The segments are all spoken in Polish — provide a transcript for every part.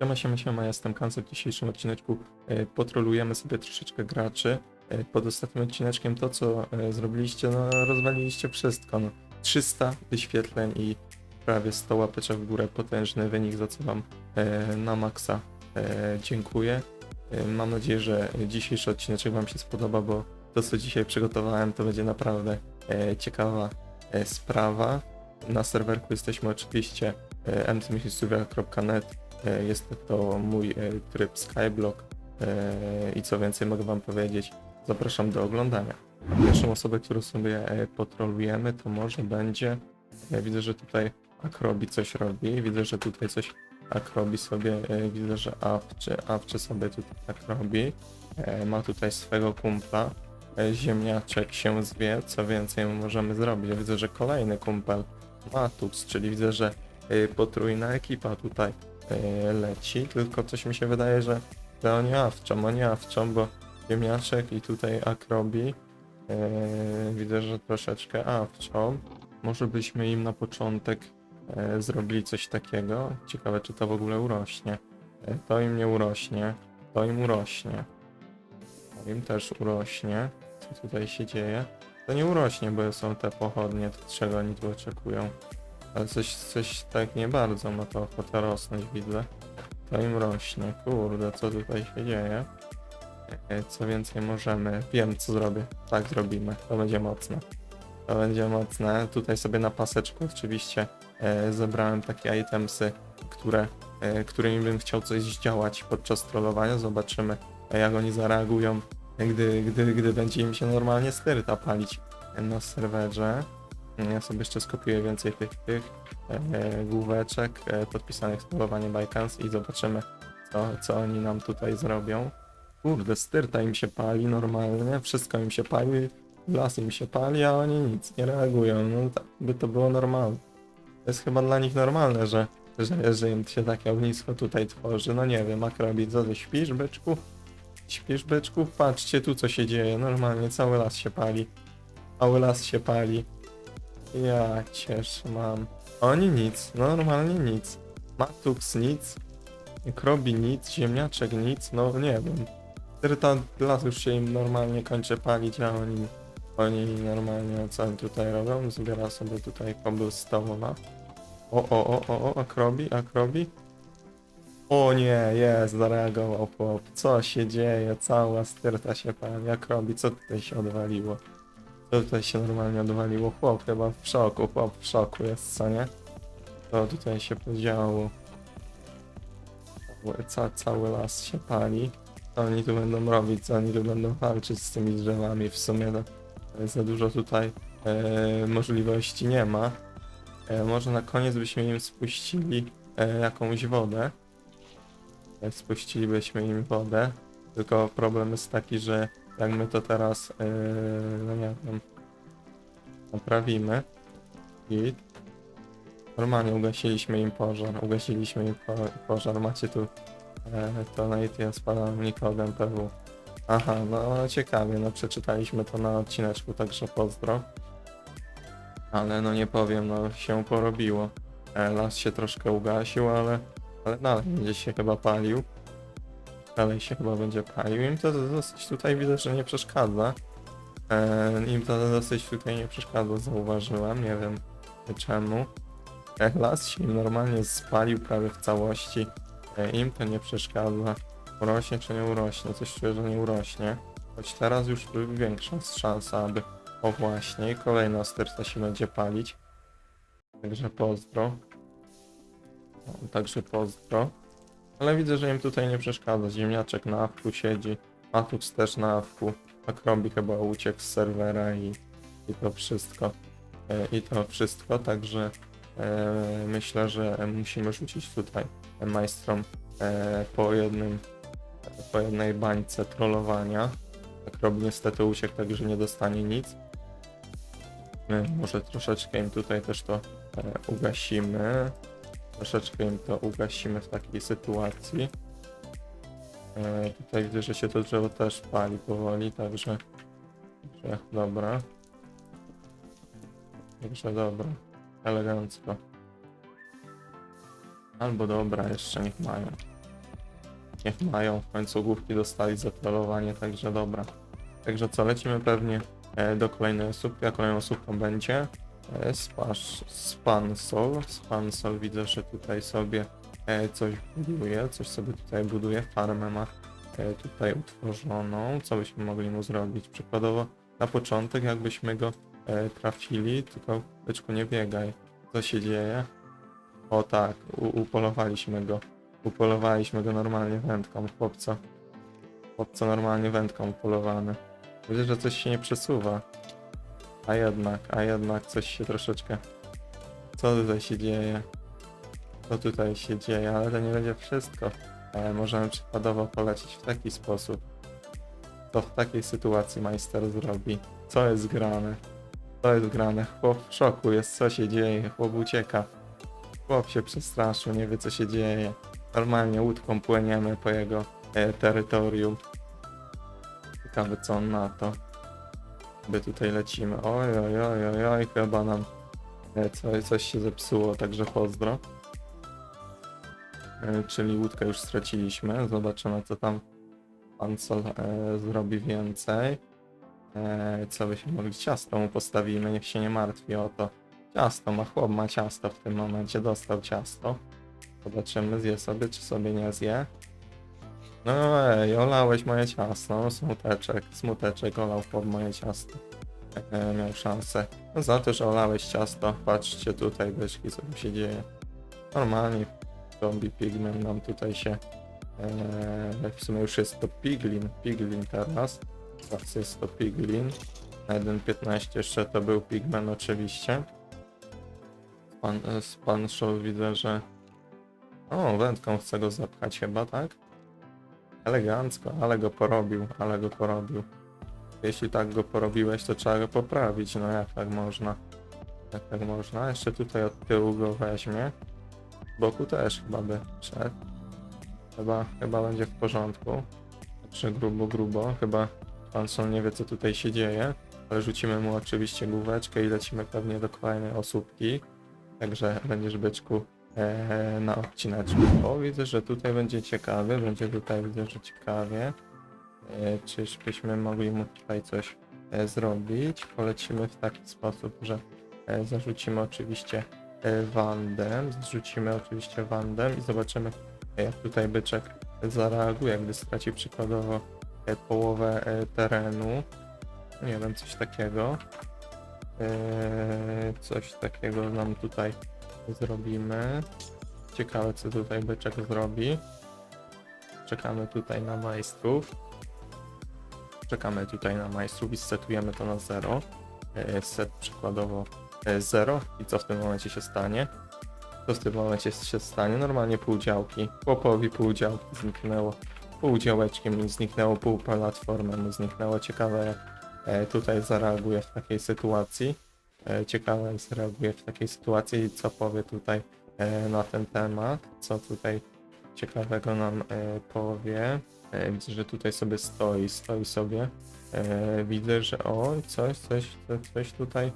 Siema, siema, siema, ja jestem Kancer. W dzisiejszym odcineczku e, potrolujemy sobie troszeczkę graczy. E, pod ostatnim odcineczkiem to, co e, zrobiliście, no rozwaliliście wszystko. No. 300 wyświetleń i prawie 100 łapeczek w górę, potężny wynik, za co wam na maksa dziękuję. Mam nadzieję, że dzisiejszy odcineczek wam się spodoba, bo to, co dzisiaj przygotowałem, to będzie naprawdę ciekawa sprawa. Na serwerku jesteśmy oczywiście mtmchistorial.net E, Jest to mój e, tryb Skyblock e, i co więcej mogę Wam powiedzieć, zapraszam do oglądania. Pierwszą osobę, którą sobie e, potrolujemy, to może będzie. Ja widzę, że tutaj Akrobi coś robi. Widzę, że tutaj coś Akrobi sobie. e, Widzę, że Awczy, Awczy sobie tutaj tak robi. E, Ma tutaj swego kumpla. E, Ziemniaczek się zwie. Co więcej możemy zrobić? Ja widzę, że kolejny kumpel Matux, czyli widzę, że e, potrójna ekipa tutaj e, leci, tylko coś mi się wydaje, że to oni awczą, oni awczą, bo ziemniaczek i tutaj akrobi e, widzę, że troszeczkę awczą. Może byśmy im na początek e, zrobili coś takiego. Ciekawe, czy to w ogóle urośnie. E, to im nie urośnie, to im urośnie. To im też urośnie. Co tutaj się dzieje? To nie urośnie, bo są te pochodnie, to czego oni tu oczekują. Ale coś, coś tak nie bardzo ma to ochotę rosnąć, widzę. To im rośnie. Kurde, co tutaj się dzieje? Co więcej możemy... Wiem, co zrobię. Tak zrobimy. To będzie mocne. To będzie mocne. Tutaj sobie na paseczku oczywiście e, zebrałem takie itemsy, które, e, którymi bym chciał coś zdziałać podczas trollowania. Zobaczymy, jak oni zareagują, gdy, gdy, gdy będzie im się normalnie styrta palić na serwerze. Ja sobie jeszcze skopiuję więcej tych, tych e, główeczek e, podpisanych spróbowanie Bajkans i zobaczymy, co, co oni nam tutaj zrobią. Kurde, styrta im się pali normalnie, wszystko im się pali, las im się pali, a oni nic, nie reagują. No tak by to było normalne. To jest chyba dla nich normalne, że, że, że im się takie ognisko tutaj tworzy. No nie wiem, Akrobi, co ty śpisz, byczku? Śpisz, byczku? Patrzcie tu, co się dzieje. Normalnie cały las się pali. Cały las się pali. Ja ciesz mam. Oni nic, no normalnie nic. Matux nic. Krobi nic, ziemniaczek nic, no nie wiem. Tyrta las już się im normalnie kończy palić, a oni, oni normalnie co oni tutaj robią? Zbiera sobie tutaj cobblestone'a. O, o, o, o, o, akrobi, akrobi. O nie, jest, zareagował chłop. Co się dzieje? Cała styrta się pali. Akrobi, co tutaj się odwaliło? Tutaj się normalnie odwaliło. Chłop chyba w szoku, chłop w szoku jest, co nie? To tutaj się podziało. Ca, cały las się pali. Co oni tu będą robić? Co oni tu będą walczyć z tymi drzewami? W sumie to e, za dużo tutaj e, możliwości nie ma. E, może na koniec byśmy im spuścili e, jakąś wodę. E, spuścilibyśmy im wodę. Tylko problem jest taki, że jak my to teraz, yy, no nie naprawimy i normalnie ugasiliśmy im pożar, ugasiliśmy im po, pożar, macie tu e, to na ITS palamnika MPW. Aha, no ciekawie, no przeczytaliśmy to na odcineczku, także pozdro. Ale no nie powiem, no się porobiło. E, las się troszkę ugasił, ale, ale dalej będzie się chyba palił dalej się chyba będzie palił. Im to dosyć tutaj widzę, że nie przeszkadza. E, Im to dosyć tutaj nie przeszkadza, zauważyłem, nie wiem czemu. Las się normalnie spalił prawie w całości, e, im to nie przeszkadza. Urośnie czy nie urośnie? Coś czuję, że nie urośnie. Choć teraz już większa szansa, aby... O właśnie, kolejna sterta się będzie palić. Także pozdro. O, Także pozdro. Ale widzę, że im tutaj nie przeszkadza. Ziemniaczek na awku siedzi, Matux też na awku, Akrobi chyba uciekł z serwera i, i to wszystko. E, I to wszystko, także e, myślę, że musimy rzucić tutaj majstrom e, po jednym, po jednej bańce trollowania. Akrobi niestety uciekł, także nie dostanie nic. Może troszeczkę im tutaj też to ugasimy. Troszeczkę im to ugasimy w takiej sytuacji. E, tutaj widzę, że się to drzewo też pali powoli, także, także dobra. Także dobra, elegancko. Albo dobra, jeszcze niech mają. niech mają, w końcu główki dostali za trollowanie, także dobra. Także co, lecimy pewnie e, do kolejnej osóbki, a kolejną osóbką będzie e, Spasz, Spansol. Spansol widzę, że tutaj sobie coś buduje, coś sobie tutaj buduje, farmę ma e, tutaj utworzoną. Co byśmy mogli mu zrobić? Przykładowo na początek, jakbyśmy go e, trafili, tylko byczku nie biegaj. Co się dzieje? O tak, upolowaliśmy go. Upolowaliśmy go normalnie wędką, chłopca. Chłopca normalnie wędką upolowany. Widzę, że coś się nie przesuwa. A jednak, a jednak coś się troszeczkę... Co tutaj się dzieje? Co tutaj się dzieje? Ale to nie będzie wszystko. Możemy przykładowo polecieć w taki sposób. Co w takiej sytuacji majster zrobi? Co jest grane? Co jest grane? Chłop w szoku jest, co się dzieje? Chłop ucieka. Chłop się przestraszył, nie wie co się dzieje. Normalnie łódką płyniemy po jego e, terytorium. Ciekawe co on na to. My tutaj lecimy. Oj, oj, oj, oj, oj chyba nam e, coś, coś się zepsuło, także pozdro. E, czyli łódkę już straciliśmy. Zobaczymy co tam pan Sol e, zrobi więcej. E, co byśmy mogli? Ciasto mu postawimy, niech się nie martwi o to. Ciasto ma, chłop ma ciasto w tym momencie, dostał ciasto. Zobaczymy, zje sobie, czy sobie nie zje. No ej, olałeś moje ciasto, no, smuteczek, smuteczek, olał chłop moje ciasto. E, miał szansę. No za to, że olałeś ciasto, patrzcie tutaj, byczki, co tu się dzieje. Normalnie zombie pigmen nam tutaj się... E, w sumie już jest to piglin, piglin teraz. Teraz jest to piglin. Na 1.15 jeszcze to był pigmen oczywiście. Pan, e, z pan Show widzę, że... O, wędką chce go zapchać chyba, tak? Elegancko, ale go porobił, ale go porobił. Jeśli tak go porobiłeś, to trzeba go poprawić, no jak tak można? Jak tak można? Jeszcze tutaj od tyłu go weźmie. Boku też chyba by szedł. Chyba, chyba będzie w porządku. Znaczy grubo, grubo. Chyba pan Son nie wie co tutaj się dzieje. Ale rzucimy mu oczywiście główeczkę i lecimy pewnie do kolejnej osóbki. Także będziesz byczku e, na odcineczku. O, widzę, że tutaj będzie ciekawie, będzie tutaj widzę, że ciekawie. E, czyżbyśmy mogli mu tutaj coś e, zrobić? Polecimy w taki sposób, że e, zarzucimy oczywiście wandem, zrzucimy oczywiście wandem i zobaczymy e, jak tutaj byczek zareaguje, gdy straci przykładowo e, połowę e, terenu. Nie wiem, coś takiego. E, coś takiego nam tutaj zrobimy. Ciekawe, co tutaj byczek zrobi. Czekamy tutaj na majstrów. Czekamy tutaj na majstrów i setujemy to na 0. Set przykładowo 0. I co w tym momencie się stanie? Co w tym momencie się stanie? Normalnie pół działki. Chłopowi pół działki zniknęło. Pół działeczkiem mi zniknęło, pół platformy mu zniknęło. Ciekawe jak e, tutaj zareaguje w takiej sytuacji. E, Ciekawe jak zareaguje w takiej sytuacji i co powie tutaj e, na ten temat. Co tutaj ciekawego nam powie. Widzę, że tutaj sobie stoi, stoi sobie. Widzę, że o, coś, coś, coś, tutaj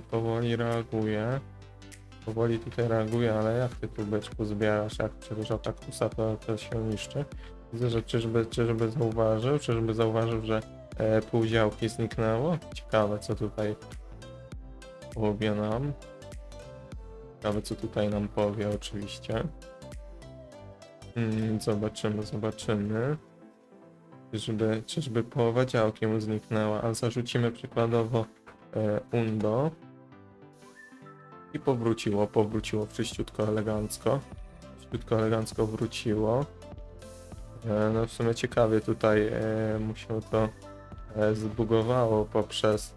powoli reaguje. Powoli tutaj reaguje, ale jak ty tu beczku zbierasz, jak przecież o kaktusa to, to się niszczy. Widzę, że czyżby, czyżby zauważył, czyżby zauważył, że e, pół działki zniknęło. Ciekawe, co tutaj powie nam. Ciekawe, co tutaj nam powie oczywiście. Mm, zobaczymy, zobaczymy. Czyżby, czyżby połowa działki mu zniknęła, a zarzucimy przykładowo undo. I powróciło, powróciło wszyściutko elegancko. Wszyściutko elegancko wróciło. E, no w sumie ciekawie tutaj e, mu się to e, zbugowało poprzez...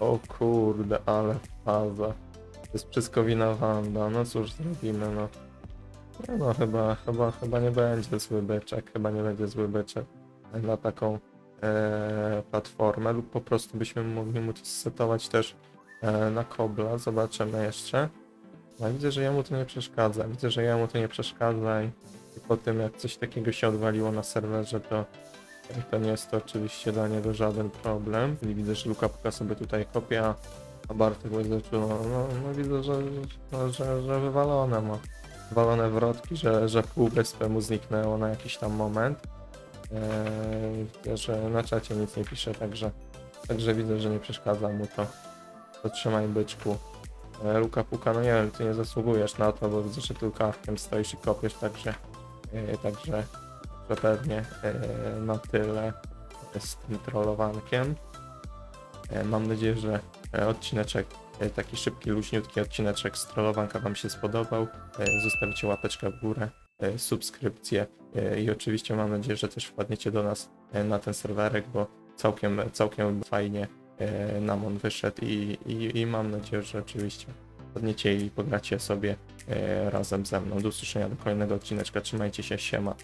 O kurde, ale faza. To jest wszystko wina Wanda, no cóż zrobimy, no. No, no chyba, chyba, chyba nie będzie zły byczek, chyba nie będzie zły byczek na taką e, platformę lub po prostu byśmy mogli mu to setować też e, na kobla, zobaczymy jeszcze. No widzę, że jemu to nie przeszkadza, widzę, że jemu to nie przeszkadza i, i po tym jak coś takiego się odwaliło na serwerze, to, to nie jest to oczywiście dla niego żaden problem. I widzę, że Luka sobie tutaj kopia, a Bartek że no, no, widzę, że, że, że, że wywalone ma. walone wrotki, że, że pół mu zniknęło na jakiś tam moment. Eee, że na czacie nic nie pisze, także, także widzę, że nie przeszkadza mu to. To trzymaj byczku. E, Luka Puka, no nie wiem, ty nie zasługujesz na to, bo widzę, że tu kawkiem stoisz i kopiesz, także, e, także że pewnie e, na tyle z tym trollowankiem. Mam nadzieję, że odcineczek, taki szybki, luźniutki odcineczek z trollowanka Wam się spodobał. E, Zostawcie łapeczkę w górę, subskrypcję e, i oczywiście mam nadzieję, że też wpadniecie do nas e, na ten serwerek, bo całkiem, całkiem fajnie e, nam on wyszedł i, i, i mam nadzieję, że oczywiście wpadniecie i pogracie sobie e, razem ze mną. Do usłyszenia do kolejnego odcineczka. Trzymajcie się, siema.